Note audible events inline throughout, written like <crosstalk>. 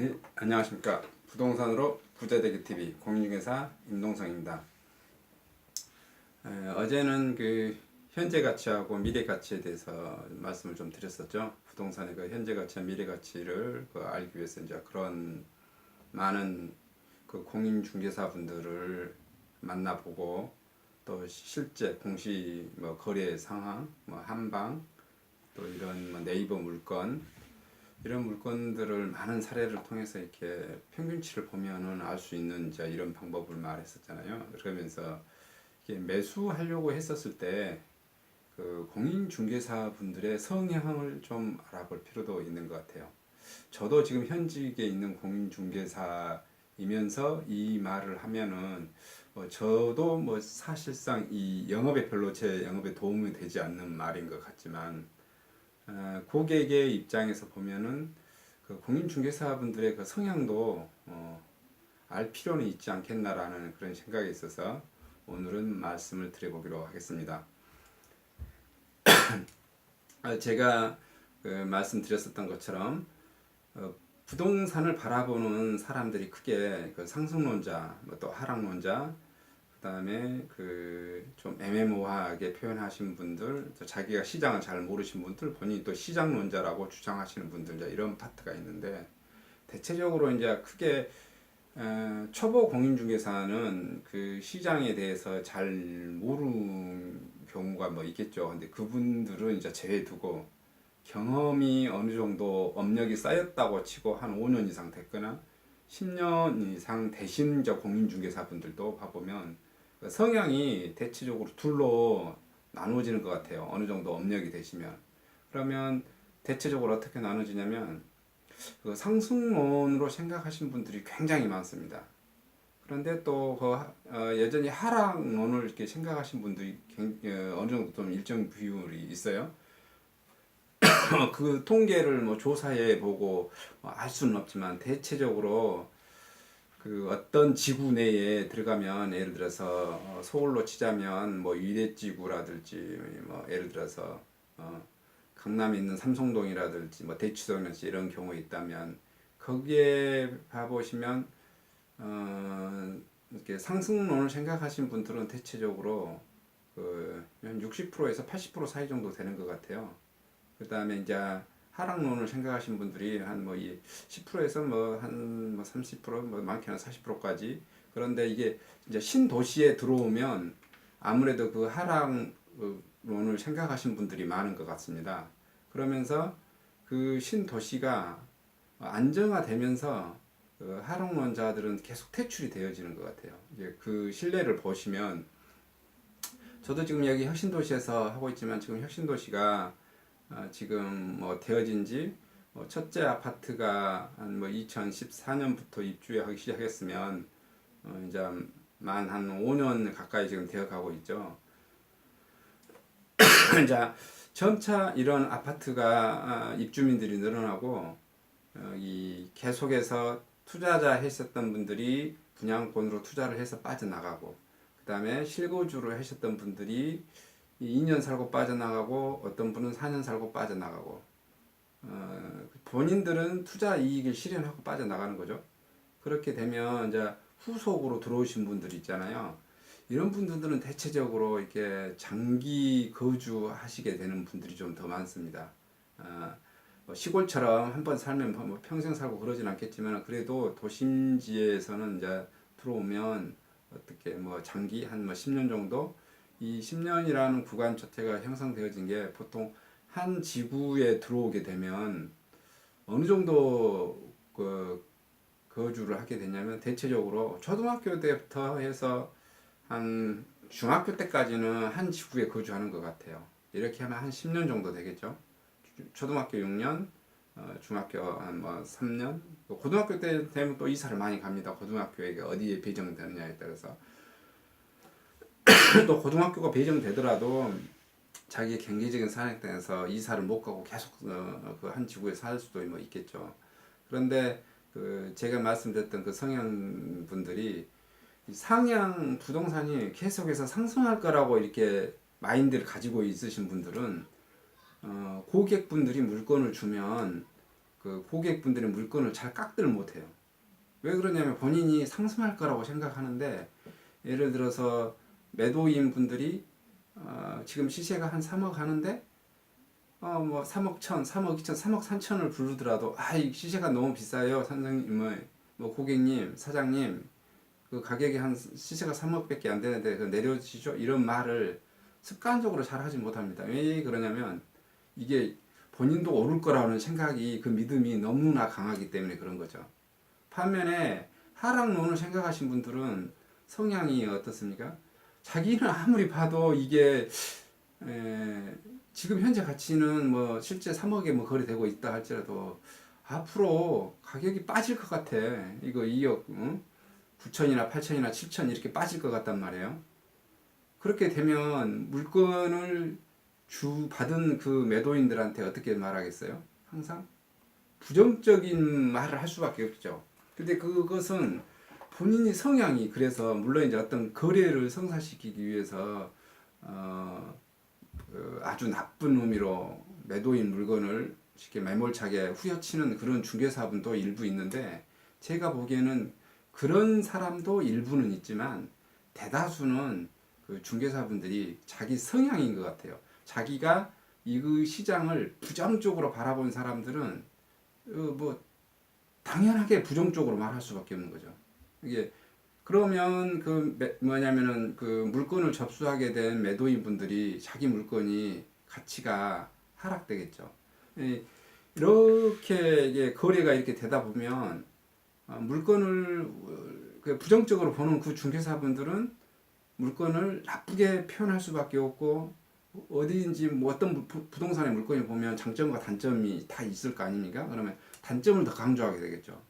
네, 안녕하십니까. 부동산으로 부자되기 TV 공인중개사 임동성입니다. 에, 어제는 그 현재 가치하고 미래 가치에 대해서 말씀을 좀 드렸었죠. 부동산의 그 현재 가치와 미래 가치를 그 알기 위해서 이제 그런 많은 그 공인중개사 분들을 만나보고 또 실제 공시 뭐 거래 상황, 뭐 한방 또 이런 뭐 네이버 물건 이런 물건들을 많은 사례를 통해서 이렇게 평균치를 보면은 알 수 있는 이제 이런 방법을 말했었잖아요. 그러면서 매수하려고 했었을 때 그 공인중개사 분들의 성향을 좀 알아볼 필요도 있는 것 같아요. 저도 지금 현직에 있는 공인중개사이면서 이 말을 하면은 뭐 저도 뭐 사실상 이 영업에 별로 제 영업에 도움이 되지 않는 말인 것 같지만 어, 고객의 입장에서 보면은 그 공인중개사분들의 그 성향도 어, 알 필요는 있지 않겠나라는 그런 생각이 있어서 오늘은 말씀을 드려보기로 하겠습니다. <clears throat> 아, 제가 그 말씀드렸었던 것처럼 어, 부동산을 바라보는 사람들이 크게 그 상승론자, 뭐또 하락론자, 그다음에 그 좀 애매모호하게 표현하신 분들, 또 자기가 시장을 잘 모르신 분들, 본인이 또 시장론자라고 주장하시는 분들 이제 이런 파트가 있는데 대체적으로 이제 크게 어, 초보 공인중개사는 그 시장에 대해서 잘 모르는 경우가 뭐 있겠죠. 근데 그분들은 이제 제외두고 경험이 어느 정도 업력이 쌓였다고 치고 한 5년 이상 됐거나 10년 이상 되신 저 공인중개사분들도 봐보면 그 성향이 대체적으로 둘로 나누어지는 것 같아요. 어느 정도 업력이 되시면 그러면 대체적으로 어떻게 나눠지냐면 그 상승론으로 생각하신 분들이 굉장히 많습니다. 그런데 또그 여전히 하락론을 이렇게 생각하신 분들이 굉- 어, 어느 정도 좀 일정 비율이 있어요. <coughs> 그 통계를 뭐 조사해 보고 뭐 알 수는 없지만 대체적으로 그 어떤 지구 내에 들어가면 예를 들어서 어, 서울로 치자면 뭐 위례지구라든지 뭐 예를 들어서 어 강남에 있는 삼성동이라든지 뭐 대치동이라든지 이런 경우 있다면 거기에 봐보시면 어 이렇게 상승론을 생각하신 분들은 대체적으로 그한 60%에서 80% 사이 정도 되는 것 같아요. 그 다음에 이제 하락론을 생각하신 분들이 한 뭐 이 10%에서 뭐 한뭐 30%뭐 많게는 40%까지 그런데 이게 이제 신도시에 들어오면 아무래도 그 하락론을 생각하신 분들이 많은 것 같습니다. 그러면서 그 신도시가 안정화되면서 그 하락론자들은 계속 퇴출이 되어지는 것 같아요. 이제 그 실내를 보시면 저도 지금 여기 혁신도시에서 하고 있지만 지금 혁신도시가 어, 지금 뭐 되어진 지뭐 첫째 아파트가 한 뭐 2014년부터 입주하기 시작했으면 어, 이제 만 한 5년 가까이 지금 되어 가고 있죠. <coughs> 이제 점차 이런 아파트가 아, 입주민들이 늘어나고 어, 이 계속해서 투자자 했었던 분들이 분양권으로 투자를 해서 빠져나가고 그 다음에 실거주를 하셨던 분들이 이 2년 살고 빠져나가고 어떤 분은 4년 살고 빠져나가고 어, 본인들은 투자 이익을 실현하고 빠져나가는 거죠. 그렇게 되면 이제 후속으로 들어오신 분들 있잖아요. 이런 분들은 대체적으로 이렇게 장기 거주하시게 되는 분들이 좀 더 많습니다. 어, 뭐 시골처럼 한 번 살면 뭐 평생 살고 그러진 않겠지만 그래도 도심지에서는 이제 들어오면 어떻게 뭐 장기 한 뭐 10년 정도 이 10년이라는 구간 자체가 형성되어진 게 보통 한 지구에 들어오게 되면 어느 정도 그 거주를 하게 되냐면 대체적으로 초등학교 때부터 해서 한 중학교 때까지는 한 지구에 거주하는 것 같아요. 이렇게 하면 한 10년 정도 되겠죠. 초등학교 6년, 어, 중학교 한뭐 3년, 또 고등학교 때 되면 또 이사를 많이 갑니다. 고등학교에 어디에 배정되느냐에 따라서. 또 고등학교가 배정되더라도 자기의 경제적인 상황에 따라서 이사를 못 가고 계속 어, 그 한 지구에 살 수도 뭐 있겠죠. 그런데 그 제가 말씀드렸던 그 성향 분들이 이 상향 부동산이 계속해서 상승할 거라고 이렇게 마인드를 가지고 있으신 분들은 어, 고객분들이 물건을 주면 그그 고객분들의 물건을 잘 깎지를 못해요. 왜 그러냐면 본인이 상승할 거라고 생각하는데 예를 들어서 매도인 분들이 어, 지금 시세가 한 3억 하는데 어 뭐 3억 천, 3억 2천, 3억 3천을 부르더라도 아 이 시세가 너무 비싸요 선생님의 뭐 고객님, 사장님 그 가격이 한 시세가 3억밖에 안 되는데 그 내려주시죠 이런 말을 습관적으로 잘 하지 못합니다. 왜 그러냐면 이게 본인도 오를 거라는 생각이 그 믿음이 너무나 강하기 때문에 그런 거죠. 반면에 하락론을 생각하신 분들은 성향이 어떻습니까? 자기는 아무리 봐도 이게 에, 지금 현재 가치는 뭐 실제 3억에 뭐 거래되고 있다 할지라도 앞으로 가격이 빠질 것 같아. 이거 2억 응? 9천이나 8천이나 7천 이렇게 빠질 것 같단 말이에요. 그렇게 되면 물건을 주 받은 그 매도인들한테 어떻게 말하겠어요? 항상 부정적인 말을 할 수밖에 없죠. 근데 그것은 본인이 성향이 그래서 물론 이제 어떤 거래를 성사시키기 위해서 어, 그 아주 나쁜 의미로 매도인 물건을 쉽게 매몰차게 후려치는 그런 중개사분도 일부 있는데 제가 보기에는 그런 사람도 일부는 있지만 대다수는 그 중개사분들이 자기 성향인 것 같아요. 자기가 이그 시장을 부정적으로 바라본 사람들은 어, 뭐 당연하게 부정적으로 말할 수밖에 없는 거죠. 이게 그러면 그 매- 뭐냐면은 그 물건을 접수하게 된 매도인 분들이 자기 물건이 가치가 하락되겠죠. 이- 이렇게 거래가 이렇게 되다 보면 어, 물건을 어, 그 부정적으로 보는 그 중개사분들은 물건을 나쁘게 표현할 수밖에 없고 어디인지 뭐 어떤 부- 부동산의 물건을 보면 장점과 단점이 다 있을 거 아닙니까? 그러면 단점을 더 강조하게 되겠죠.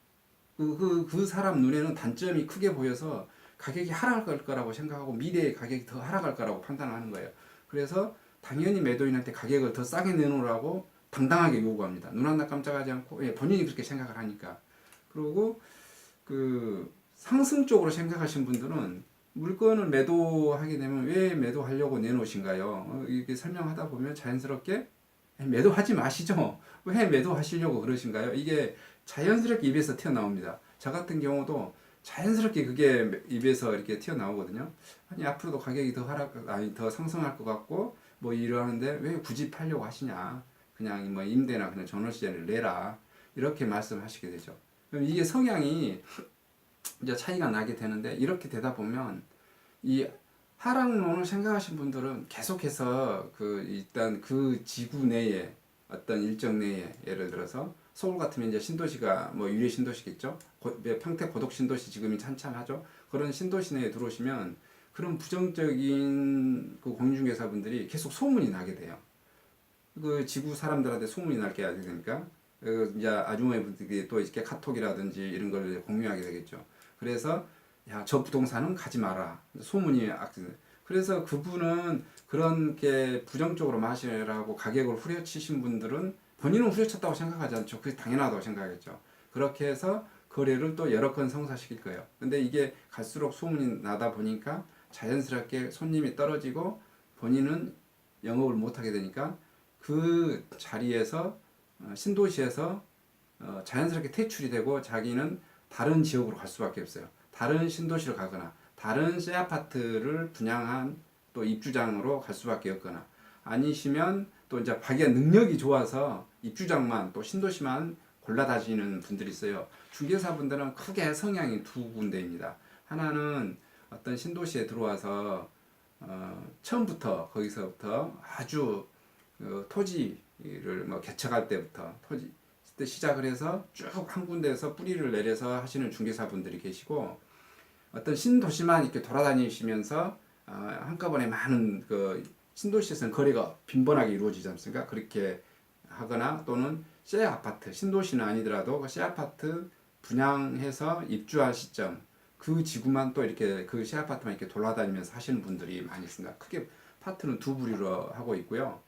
그, 그, 그 사람 눈에는 단점이 크게 보여서 가격이 하락할 거라고 생각하고 미래에 가격이 더 하락할 거라고 판단하는 거예요. 그래서 당연히 매도인한테 가격을 더 싸게 내놓으라고 당당하게 요구합니다. 눈 하나 깜짝하지 않고 예, 본인이 그렇게 생각을 하니까. 그리고 그 상승 쪽으로 생각하신 분들은 물건을 매도하게 되면 왜 매도하려고 내놓으신가요? 어, 이렇게 설명하다 보면 자연스럽게 매도하지 마시죠. 왜 매도하시려고 그러신가요? 이게 자연스럽게 입에서 튀어나옵니다. 저 같은 경우도 자연스럽게 그게 입에서 이렇게 튀어나오거든요. 아니 앞으로도 가격이 더 하락 아니 더 상승할 것 같고 뭐 이러는데 왜 굳이 팔려고 하시냐? 그냥 뭐 임대나 그냥 전월세를 내라 이렇게 말씀하시게 되죠. 그럼 이게 성향이 이제 차이가 나게 되는데 이렇게 되다 보면 이 하락론을 생각하신 분들은 계속해서 그 일단 그 지구 내에 어떤 일정 내에 예를 들어서 서울 같으면 이제 신도시가 뭐 유례 신도시겠죠. 고- 네, 평택 고독 신도시 지금이 찬찬하죠. 그런 신도시 내에 들어오시면 그런 부정적인 그 공인중개사분들이 계속 소문이 나게 돼요. 그 지구 사람들한테 소문이 날게 하게 되니까 그 이제 아주머니분들이 또 이렇게 카톡이라든지 이런 걸 공유하게 되겠죠. 그래서 야 저 부동산은 가지 마라 소문이 악재. 그래서 그분은 그런 게 부정적으로 마시라고 가격을 후려치신 분들은 본인은 후려쳤다고 생각하지 않죠. 그게 당연하다고 생각하겠죠. 그렇게 해서 거래를 또 여러 건 성사시킬 거예요. 근데 이게 갈수록 소문이 나다 보니까 자연스럽게 손님이 떨어지고 본인은 영업을 못하게 되니까 그 자리에서 어, 신도시에서 어, 자연스럽게 퇴출이 되고 자기는 다른 지역으로 갈 수밖에 없어요. 다른 신도시로 가거나 다른 새 아파트를 분양한 또 입주장으로 갈 수밖에 없거나 아니시면 또 이제 자기가 능력이 좋아서 입주장만 또 신도시만 골라다니는 분들이 있어요. 중개사분들은 크게 성향이 두 군데입니다. 하나는 어떤 신도시에 들어와서 어, 처음부터 거기서부터 아주 그 토지를 뭐 개척할 때부터 토지 때 시작을 해서 쭉 한 군데에서 뿌리를 내려서 하시는 중개사분들이 계시고 어떤 신도시만 이렇게 돌아다니시면서 어, 한꺼번에 많은 그 신도시에서는 거래가 빈번하게 이루어지지 않습니까? 그렇게 하거나 또는 새 아파트 신도시는 아니더라도 그새 아파트 분양해서 입주할 시점 그 지구만 또 이렇게 그새 아파트만 이렇게 돌아다니면서 하시는 분들이 많이 있습니다. 크게 파트는 두 부류로 하고 있고요.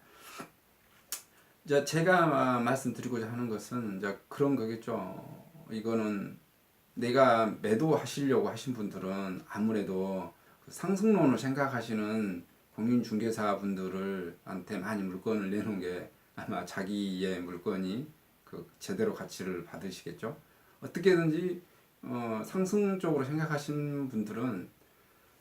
이제 제가 아, 말씀드리고자 하는 것은 이제 그런 거겠죠. 이거는 내가 매도하시려고 하신 분들은 아무래도 그 상승론을 생각하시는 공인중개사 분들을 한테 많이 물건을 내놓은 게 아마 자기의 물건이 그 제대로 가치를 받으시겠죠. 어떻게든지 어, 상승적으로 생각하시는 분들은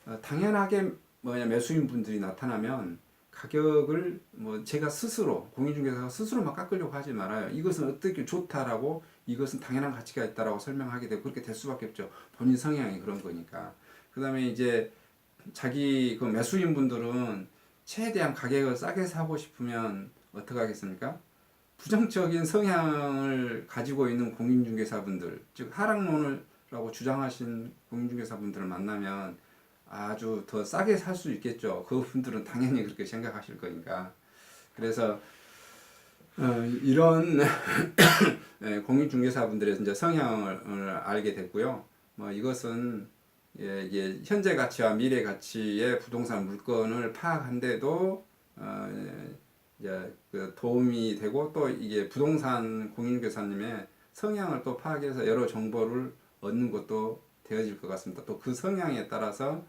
어, 당연하게 뭐냐 매수인 분들이 나타나면 가격을 뭐 제가 스스로 공인중개사가 스스로 막 깎으려고 하지 말아요. 이것은 어떻게 좋다라고 이것은 당연한 가치가 있다라고 설명하게 되고 그렇게 될 수밖에 없죠. 본인 성향이 그런 거니까. 그다음에 이제 자기 그 매수인 분들은 최대한 가격을 싸게 사고 싶으면 어떻게 하겠습니까? 부정적인 성향을 가지고 있는 공인중개사분들, 즉 하락론을라고 주장하신 공인중개사분들을 만나면 아주 더 싸게 살 수 있겠죠. 그분들은 당연히 그렇게 생각하실 거니까. 그래서 어, 이런 <coughs> 예, 공인중개사분들의 이제 성향을 알게 됐고요. 뭐 이것은 예, 이게 현재 가치와 미래 가치의 부동산 물건을 파악한데도 어, 예, 이제 그 도움이 되고 또 이게 부동산 공인중개사님의 성향을 또 파악해서 여러 정보를 얻는 것도 되어질 것 같습니다. 또 그 성향에 따라서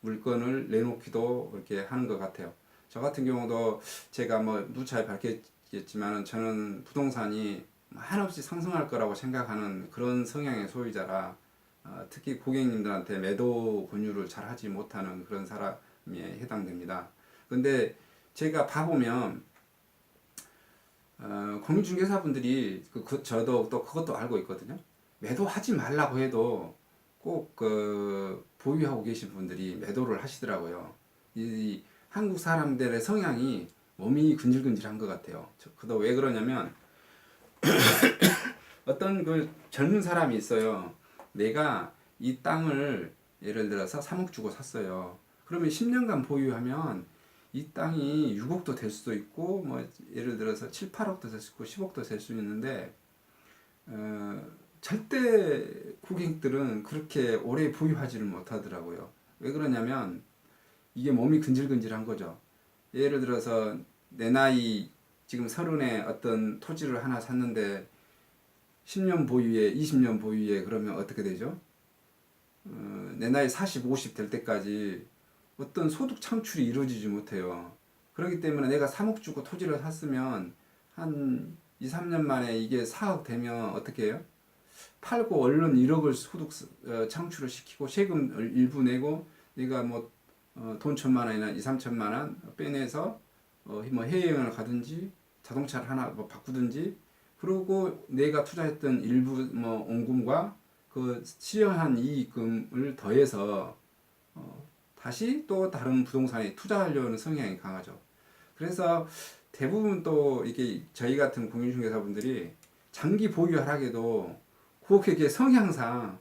물건을 내놓기도 이렇게 하는 것 같아요. 저 같은 경우도 제가 뭐 누차에 밝혔겠지만은 저는 부동산이 한없이 상승할 거라고 생각하는 그런 성향의 소유자라 어, 특히 고객님들한테 매도 권유를 잘 하지 못하는 그런 사람에 해당됩니다. 근데 제가 봐보면 어, 공인중개사분들이 그, 그 저도 또 그것도 알고 있거든요. 매도하지 말라고 해도 꼭 그 보유하고 계신 분들이 매도를 하시더라고요. 이, 이 한국 사람들의 성향이 몸이 근질근질한 것 같아요. 저, 그도 왜 그러냐면 <coughs> 어떤 그 젊은 사람이 있어요. 내가 이 땅을 예를 들어서 3억 주고 샀어요. 그러면 10년간 보유하면 이 땅이 6억도 될 수도 있고 뭐 예를 들어서 7, 8억도 될 수 있고 10억도 될 수 있는데 어, 절대 고객들은 그렇게 오래 보유하지를 못하더라고요. 왜 그러냐면 이게 몸이 근질근질한 거죠. 예를 들어서 내 나이 지금 서른에 어떤 토지를 하나 샀는데 10년 보유에 20년 보유에 그러면 어떻게 되죠? 어, 내 나이 40, 50 될 때까지 어떤 소득 창출이 이루어지지 못해요. 그렇기 때문에 내가 3억 주고 토지를 샀으면 한 2, 3년 만에 이게 4억 되면 어떻게 해요? 팔고 얼른 1억을 소득 어, 창출을 시키고 세금 일부 내고 내가 뭐 어, 돈 천만 원이나 2, 3천만 원 빼내서 어, 뭐 해외여행을 가든지 자동차를 하나 뭐 바꾸든지 그리고 내가 투자했던 일부 뭐 원금과 그 실현한 이익금을 더해서 어, 다시 또 다른 부동산에 투자하려는 성향이 강하죠. 그래서 대부분 또 이게 저희 같은 공인중개사분들이 장기 보유하라게도 고객의 성향상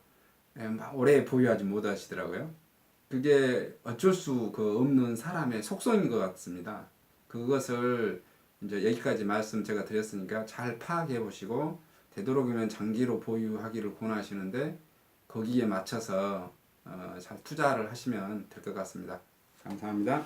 예, 막 오래 보유하지 못하시더라고요. 그게 어쩔 수그 없는 사람의 속성인 것 같습니다. 그것을 이제 여기까지 말씀 제가 드렸으니까 잘 파악해 보시고 되도록이면 장기로 보유하기를 권하시는데 거기에 맞춰서 어, 잘 투자를 하시면 될 것 같습니다. 감사합니다.